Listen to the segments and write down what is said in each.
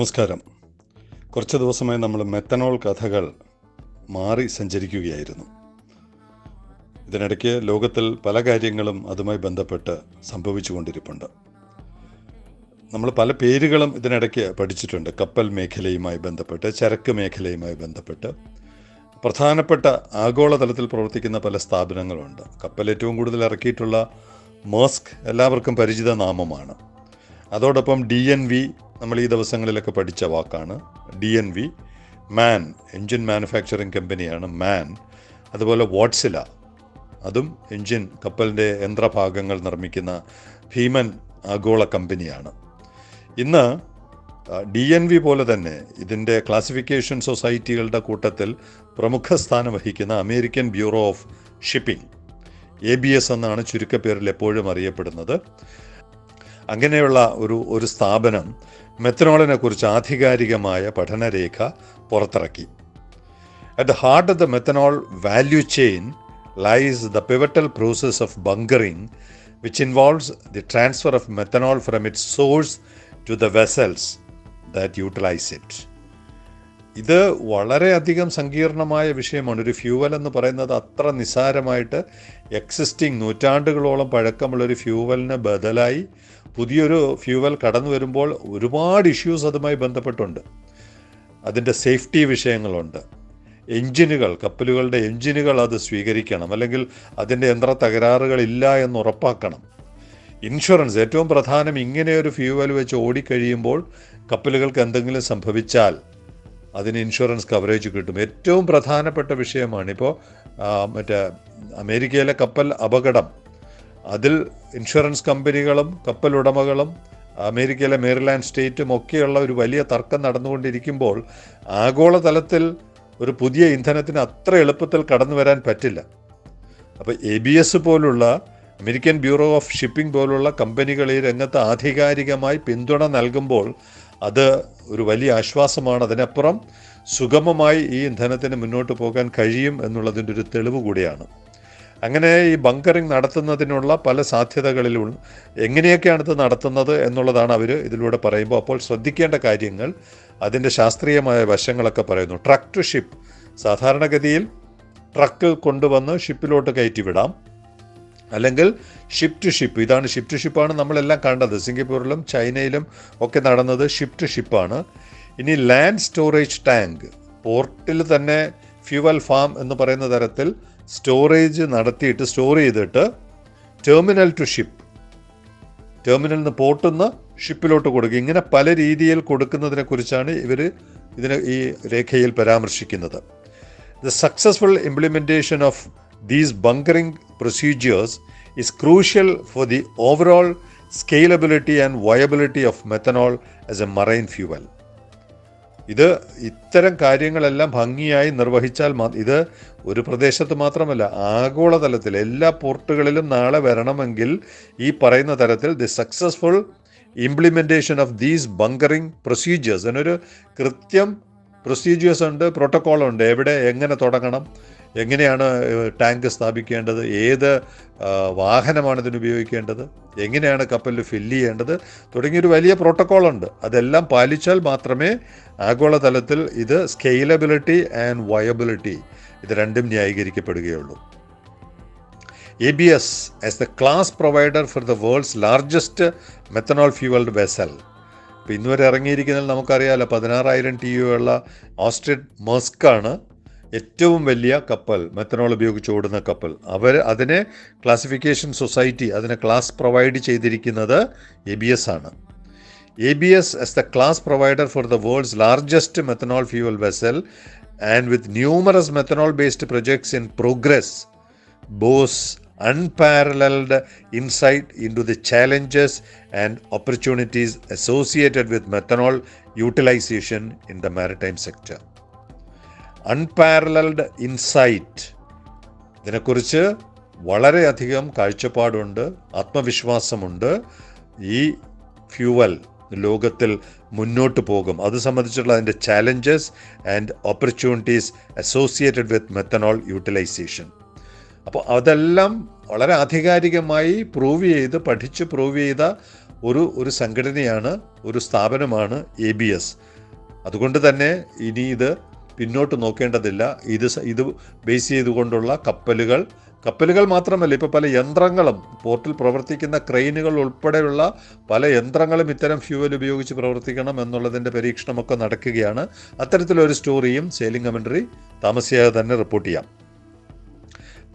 നമസ്കാരം. കുറച്ച് ദിവസമായി നമ്മൾ മെത്തനോൾ കഥകൾ മാറി സഞ്ചരിക്കുകയായിരുന്നു. ഇതിനിടയ്ക്ക് ലോകത്തിൽ പല കാര്യങ്ങളും അതുമായി ബന്ധപ്പെട്ട് സംഭവിച്ചുകൊണ്ടിരിപ്പുണ്ട്. നമ്മൾ പല പേരുകളും ഇതിനിടയ്ക്ക് പഠിച്ചിട്ടുണ്ട്. കപ്പൽ മേഖലയുമായി ബന്ധപ്പെട്ട് ചരക്ക് മേഖലയുമായി ബന്ധപ്പെട്ട്. പ്രധാനപ്പെട്ട ആഗോളതലത്തിൽ പ്രവർത്തിക്കുന്ന പല സ്ഥാപനങ്ങളുണ്ട്. കപ്പൽ ഏറ്റവും കൂടുതൽ ഇറക്കിയിട്ടുള്ള മോസ്ക് എല്ലാവർക്കും പരിചിത നാമമാണ്. അതോടൊപ്പം ഡി എൻ വി നമ്മൾ ഈ ദിവസങ്ങളിലൊക്കെ പഠിച്ച വാക്കാണ് D N V MAN engine manufacturing കമ്പനിയാണ് മാൻ അതുപോലെ വാട്സില അതും എൻജിൻ കപ്പലിന്റെ യന്ത്രഭാഗങ്ങൾ നിർമ്മിക്കുന്ന ഭീമൻ ആഗോള കമ്പനിയാണ്. ഇന്ന് ഡി എൻ വി പോലെ തന്നെ ഇതിന്റെ ക്ലാസിഫിക്കേഷൻ സൊസൈറ്റികളുടെ കൂട്ടത്തിൽ പ്രമുഖ സ്ഥാനം വഹിക്കുന്ന American Bureau of Shipping A B S എന്നാണ് ചുരുക്കപ്പേരിൽ എപ്പോഴും അറിയപ്പെടുന്നത്. അങ്ങനെയുള്ള ഒരു ഒരു സ്ഥാപനം മെത്തനോളിനെ കുറിച്ച് ആധികാരികമായ പഠനരേഖ പുറത്തിറക്കി. At the heart of the methanol value chain lies the pivotal process of bunkering which involves the transfer of methanol from its source to the vessels that utilise it ഇത് വളരെയധികം സങ്കീർണമായ വിഷയമാണ്. ഒരു ഫ്യൂവൽ എന്ന് പറയുന്നത് അത്ര നിസ്സാരമായിട്ട് എക്സിസ്റ്റിംഗ് നൂറ്റാണ്ടുകളോളം പഴക്കമുള്ള ഒരു ഫ്യൂവലിന് ബദലായി പുതിയൊരു ഫ്യൂവൽ കടന്നു വരുമ്പോൾ ഒരുപാട് ഇഷ്യൂസ് അതുമായി ബന്ധപ്പെട്ടുണ്ട്. അതിന്റെ സേഫ്റ്റി വിഷയങ്ങളുണ്ട്. എഞ്ചിനുകൾ കപ്പലുകളുടെ എഞ്ചിനുകൾ അത് സ്വീകരിക്കണം. അല്ലെങ്കിൽ അതിന്റെ യന്ത്ര തകരാറുകളില്ല എന്ന് ഉറപ്പാക്കണം. ഇൻഷുറൻസ് ഏറ്റവും പ്രധാനം ഇങ്ങനെ ഒരു ഫ്യൂവൽ വെച്ച് ഓടിക്കഴിയുമ്പോൾ കപ്പലുകൾക്ക് എന്തെങ്കിലും സംഭവിച്ചാൽ അതിന് ഇൻഷുറൻസ് കവറേജ് കിട്ടും. ഏറ്റവും പ്രധാനപ്പെട്ട വിഷയമാണ് ഇപ്പോൾ മറ്റേ അമേരിക്കയിലെ കപ്പൽ അപകടം. അതിൽ ഇൻഷുറൻസ് കമ്പനികളും കപ്പൽ ഉടമകളും അമേരിക്കയിലെ മേരിലാൻഡ് സ്റ്റേറ്റും ഒക്കെയുള്ള ഒരു വലിയ തർക്കം നടന്നുകൊണ്ടിരിക്കുമ്പോൾ ആഗോളതലത്തിൽ ഒരു പുതിയ ഇന്ധനത്തിന് അത്ര എളുപ്പത്തിൽ കടന്നു വരാൻ പറ്റില്ല. അപ്പോൾ എ ബി എസ് പോലുള്ള അമേരിക്കൻ ബ്യൂറോ ഓഫ് ഷിപ്പിംഗ് പോലുള്ള കമ്പനികൾ ഈ രംഗത്ത് ആധികാരികമായി പിന്തുണ നൽകുമ്പോൾ അത് ഒരു വലിയ ആശ്വാസമാണ്. അതിനപ്പുറം സുഗമമായി ഈ ഇന്ധനത്തിന് മുന്നോട്ട് പോകാൻ കഴിയും എന്നുള്ളതിന്റെ ഒരു തെളിവ് കൂടിയാണ്. അങ്ങനെ ഈ ബങ്കറിംഗ് നടത്തുന്നതിനുള്ള പല സാധ്യതകളിലും എങ്ങനെയൊക്കെയാണ് ഇത് നടത്തുന്നത് എന്നുള്ളതാണ് അവർ ഇതിലൂടെ പറയുമ്പോൾ അപ്പോൾ ശ്രദ്ധിക്കേണ്ട കാര്യങ്ങൾ അതിന്റെ ശാസ്ത്രീയമായ വശങ്ങളൊക്കെ പറയുന്നു. ട്രക്ക് ടു ഷിപ്പ് സാധാരണഗതിയിൽ ട്രക്ക് കൊണ്ടുവന്ന് ഷിപ്പിലോട്ട് കയറ്റി വിടാം അല്ലെങ്കിൽ ഷിപ്പ് ടു ഷിപ്പ് ഇതാണ് ഷിപ്പ് ടു ഷിപ്പാണ് നമ്മളെല്ലാം കണ്ടത്. സിംഗപ്പൂരിലും ചൈനയിലും ഒക്കെ നടന്നത് ഷിപ്പ് ടു ഷിപ്പാണ് ഇനി ലാൻഡ് സ്റ്റോറേജ് ടാങ്ക് പോർട്ടിൽ തന്നെ ഫ്യൂവൽ ഫാം എന്ന് പറയുന്ന തരത്തിൽ സ്റ്റോറേജ് നടത്തിയിട്ട് സ്റ്റോർ ചെയ്തിട്ട് ടെർമിനൽ ടു ഷിപ്പ് ടെർമിനൽ നിന്ന് പോർട്ടുന്ന ഷിപ്പിലോട്ട് കൊടുക്കുക. ഇങ്ങനെ പല രീതിയിൽ കൊടുക്കുന്നതിനെ കുറിച്ചാണ് ഇവർ ഇതിന് ഈ രേഖയിൽ പരാമർശിക്കുന്നത്. The successful implementation of these bunkering procedures is crucial for the overall scalability and viability of methanol as a marine fuel. ഇത് ഇത്തരം കാര്യങ്ങളെല്ലാം ഭംഗിയായി നിർവഹിച്ചാൽ ഇത് ഒരു പ്രദേശത്ത് മാത്രമല്ല ആഗോളതലത്തിൽ എല്ലാ പോർട്ടുകളിലും നാളെ വരണമെങ്കിൽ ഈ പറയുന്ന തരത്തിൽ the successful implementation of these bunkering procedures അതിനൊരു കൃത്യം പ്രൊസീജിയേഴ്സ് ഉണ്ട് പ്രോട്ടോക്കോൾ ഉണ്ട്. എവിടെ എങ്ങനെ തുടങ്ങണം എങ്ങനെയാണ് ടാങ്ക് സ്ഥാപിക്കേണ്ടത് ഏത് വാഹനമാണ് ഇതിന് ഉപയോഗിക്കേണ്ടത് എങ്ങനെയാണ് കപ്പലിൽ ഫില്ല് ചെയ്യേണ്ടത് തുടങ്ങിയൊരു വലിയ പ്രോട്ടോക്കോളുണ്ട് അതെല്ലാം പാലിച്ചാൽ മാത്രമേ ആഗോളതലത്തിൽ ഇത് സ്കെയിലബിലിറ്റി ആൻഡ് വയബിലിറ്റി ഇത് രണ്ടും ന്യായീകരിക്കപ്പെടുകയുള്ളൂ. A B S as the class provider for the world's largest methanol fuelled vessel ഇപ്പോൾ ഇന്നുവരെ ഇറങ്ങിയിരിക്കുന്നതിൽ നമുക്കറിയാമല്ലോ പതിനാറായിരം ടി യു ഉള്ള ഓസ്ട്രിഡ് മെസ്കാണ് ഏറ്റവും വലിയ കപ്പൽ മെത്തനോൾ ഉപയോഗിച്ച് ഓടുന്ന കപ്പൽ. അവർ അതിനെ ക്ലാസിഫിക്കേഷൻ സൊസൈറ്റി അതിനെ ക്ലാസ് പ്രൊവൈഡ് ചെയ്തിരിക്കുന്നത് എ ബി എസ് ആണ്. S S the class provider for the world's largest methanol fuel vessel and with numerous methanol based projects in progress boasts unparalleled insight into the challenges and opportunities associated with methanol utilization in the maritime sector. Unparalleled insight ഇതിനെക്കുറിച്ച് വളരെയധികം കാഴ്ചപ്പാടുണ്ട് ആത്മവിശ്വാസമുണ്ട് ഈ fuel ലോകത്തിൽ മുന്നോട്ട് പോകും. അത് സംബന്ധിച്ചുള്ള അതിന്റെ challenges and opportunities associated with methanol utilisation അപ്പോൾ അതെല്ലാം വളരെ ആധികാരികമായി പ്രൂവ് ചെയ്ത് പഠിച്ച് പ്രൂവ് ചെയ്ത ഒരു ഒരു സംഘടനയാണ് ഒരു സ്ഥാപനമാണ് എ ബി എസ് അതുകൊണ്ട് തന്നെ ഇനി ഇത് പിന്നോട്ട് നോക്കേണ്ടതില്ല. ഇത് ഇത് ബേസ് ചെയ്തുകൊണ്ടുള്ള കപ്പലുകൾ കപ്പലുകൾ മാത്രമല്ല ഇപ്പോൾ പല യന്ത്രങ്ങളും പോർട്ടിൽ പ്രവർത്തിക്കുന്ന ക്രെയിനുകൾ ഉൾപ്പെടെയുള്ള പല യന്ത്രങ്ങളും ഇത്തരം ഫ്യൂവൽ ഉപയോഗിച്ച് പ്രവർത്തിക്കണം എന്നുള്ളതിന്റെ പരീക്ഷണമൊക്കെ നടക്കുകയാണ്. അത്തരത്തിലൊരു സ്റ്റോറിയും സെയിലിംഗ് കമൻട്രി താമസിയാതെ തന്നെ റിപ്പോർട്ട് ചെയ്യാം.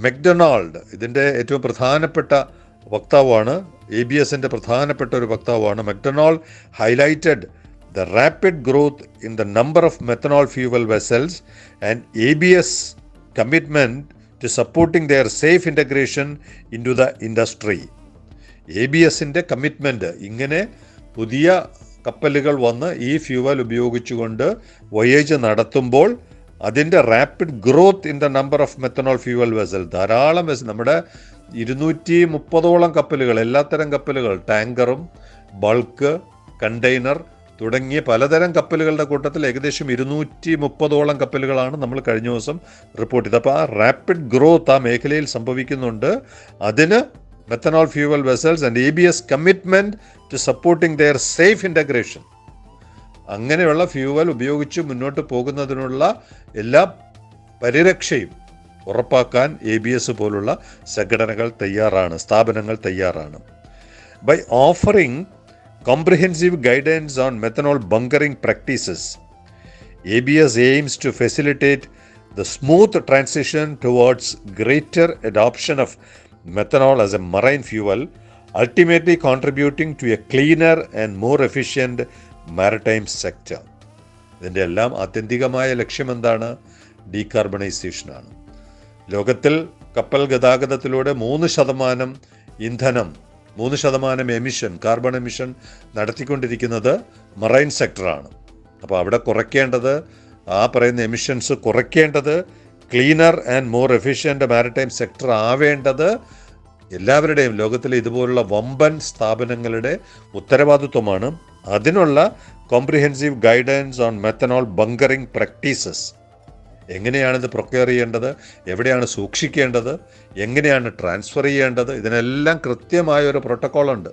മെക്ഡൊണാൾഡ് ഇതിന്റെ ഏറ്റവും പ്രധാനപ്പെട്ട വക്താവാണ് എ ബി എസിന്റെ പ്രധാനപ്പെട്ട ഒരു വക്താവാണ്. McDonald highlighted the rapid growth in the number of methanol fuel vessels and A B S commitment to supporting their safe integration into the industry A B എസിന്റെ commitment ഇങ്ങനെ പുതിയ കപ്പലുകൾ വന്ന് ഈ ഫ്യൂവൽ ഉപയോഗിച്ചുകൊണ്ട് വൊയേജ് നടത്തുമ്പോൾ അതിന്റെ rapid growth in the number of methanol fuel vessel ധാരാളം വെസൽ നമ്മുടെ ഇരുന്നൂറ്റി മുപ്പതോളം കപ്പലുകൾ എല്ലാത്തരം കപ്പലുകൾ ടാങ്കറും ബൾക്ക് കണ്ടെയ്നർ തുടങ്ങിയ പലതരം കപ്പലുകളുടെ കൂട്ടത്തിൽ ഏകദേശം ഇരുന്നൂറ്റി മുപ്പതോളം കപ്പലുകളാണ് നമ്മൾ കഴിഞ്ഞ ദിവസം റിപ്പോർട്ട് ചെയ്തത്. അപ്പോൾ ആ റാപ്പിഡ് ഗ്രോത്ത് ആ മേഖലയിൽ സംഭവിക്കുന്നുണ്ട്. അതിന് methanol fuel vessels and A B S commitment to supporting their safe integration അങ്ങനെയുള്ള ഫ്യൂവൽ ഉപയോഗിച്ച് മുന്നോട്ട് പോകുന്നതിനുള്ള എല്ലാ പരിരക്ഷയും ഉറപ്പാക്കാൻ എ ബി എസ് പോലുള്ള സംഘടനകൾ തയ്യാറാണ് സ്ഥാപനങ്ങൾ തയ്യാറാണ്. By offering comprehensive guidance on methanol bunkering practices. ABS aims to facilitate the smooth transition towards greater adoption of methanol as a marine fuel, ultimately contributing to a cleaner and more efficient maritime sector. ഇതിന്റെ എല്ലാം ആത്യന്തികമായ ലക്ഷ്യം എന്താണ് ഡീകാർബണൈസേഷനാണ് ലോകത്തിൽ കപ്പൽ ഗതാഗതത്തിലൂടെ മൂന്ന് ശതമാനം ഇന്ധനം മൂന്ന് ശതമാനം എമിഷൻ കാർബൺ എമിഷൻ നടത്തിക്കൊണ്ടിരിക്കുന്നത് മറൈൻ സെക്ടറാണ് അപ്പോൾ അവിടെ കുറയ്ക്കേണ്ടത് ആ പറയുന്ന emissions കുറയ്ക്കേണ്ടത് cleaner and more efficient maritime sector ആവേണ്ടത് എല്ലാവരുടെയും ലോകത്തിലെ ഇതുപോലുള്ള വമ്പൻ സ്ഥാപനങ്ങളുടെ ഉത്തരവാദിത്വമാണ്. അതിനുള്ള comprehensive guidance on methanol bunkering practices എങ്ങനെയാണ് ഇത് പ്രൊക്യർ ചെയ്യേണ്ടത്? എവിടെയാണ് സൂക്ഷിക്കേണ്ടത്? എങ്ങനെയാണ് ട്രാൻസ്ഫർ ചെയ്യേണ്ടത്? ഇതിനെല്ലാം കൃത്യമായ ഒരു പ്രോട്ടോക്കോളുണ്ട്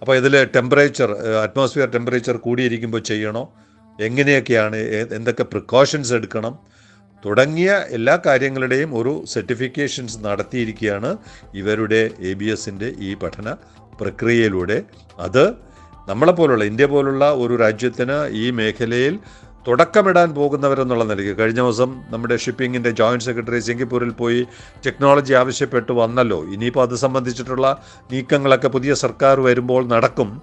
അപ്പോൾ ഇതിൽ ടെമ്പറേച്ചർ അറ്റ്മോസ്ഫിയർ ടെമ്പറേച്ചർ കൂടിയിരിക്കുമ്പോൾ ചെയ്യണോ? എങ്ങനെയൊക്കെയാണ് എന്തൊക്കെ പ്രിക്കോഷൻസ് എടുക്കണം? തുടങ്ങിയ എല്ലാ കാര്യങ്ങളുടെയും ഒരു സർട്ടിഫിക്കേഷൻസ് നടത്തിയിരിക്കുകയാണ് ഇവരുടെ എ ബി എസിന്റെ ഈ പഠന പ്രക്രിയയിലൂടെ. അത് നമ്മളെപ്പോലുള്ള ഇന്ത്യ പോലുള്ള ഒരു രാജ്യത്തിന് ഈ മേഖലയിൽ തുടക്കമിടാൻ പോകുന്നവരെന്നുള്ള നിലയ്ക്ക് കഴിഞ്ഞ ദിവസം നമ്മുടെ ഷിപ്പിങ്ങിന്റെ ജോയിന്റ് സെക്രട്ടറി സിംഗപ്പൂരിൽ പോയി ടെക്നോളജി ആവശ്യപ്പെട്ട് വന്നല്ലോ. ഇനിയിപ്പോൾ അത് സംബന്ധിച്ചിട്ടുള്ള നീക്കങ്ങളൊക്കെ പുതിയ സർക്കാർ വരുമ്പോൾ നടക്കും.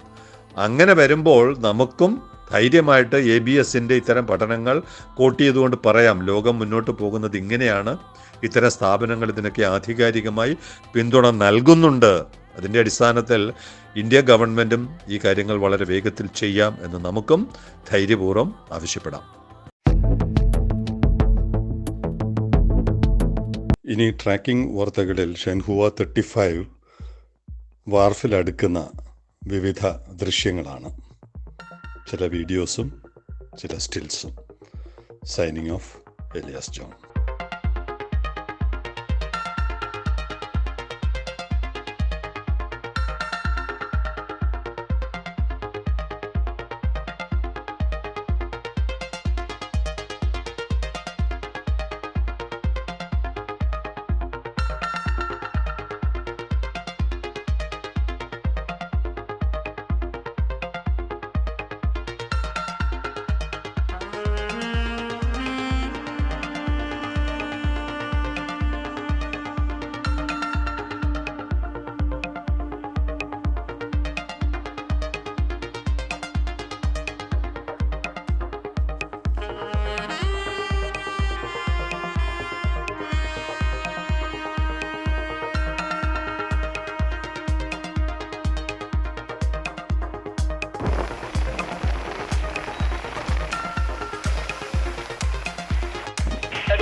അങ്ങനെ വരുമ്പോൾ നമുക്കും ധൈര്യമായിട്ട് എ ബി എസിന്റെ ഇത്തരം പഠനങ്ങൾ കോട്ട് ചെയ്തുകൊണ്ട് പറയാം. ലോകം മുന്നോട്ട് പോകുന്നത് ഇങ്ങനെയാണ്. ഇത്തരം സ്ഥാപനങ്ങൾ ഇതിനൊക്കെ ആധികാരികമായി പിന്തുണ നൽകുന്നുണ്ട്. അതിന്റെ അടിസ്ഥാനത്തിൽ ഇന്ത്യ ഗവൺമെന്റും ഈ കാര്യങ്ങൾ വളരെ വേഗത്തിൽ ചെയ്യാം എന്ന് നമുക്കും ധൈര്യപൂർവം ആവശ്യപ്പെടാം. ഇനി ട്രാക്കിംഗ് വാർത്തകളിൽ ഷെൻഹുവ തേർട്ടി ഫൈവ് വാർഫിലടുക്കുന്ന വിവിധ ദൃശ്യങ്ങളാണ്. ചില വീഡിയോസും ചില സ്റ്റിൽസും. Signing off Elias John.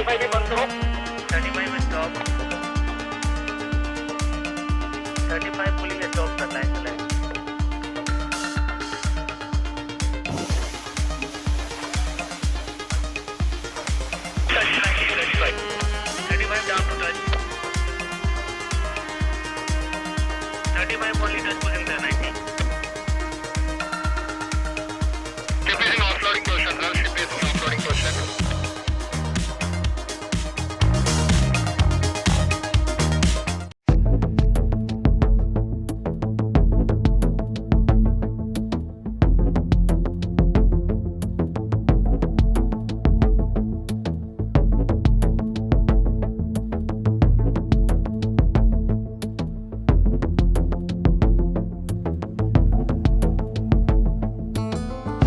Thirty-five is stop. Thirty-five is stop.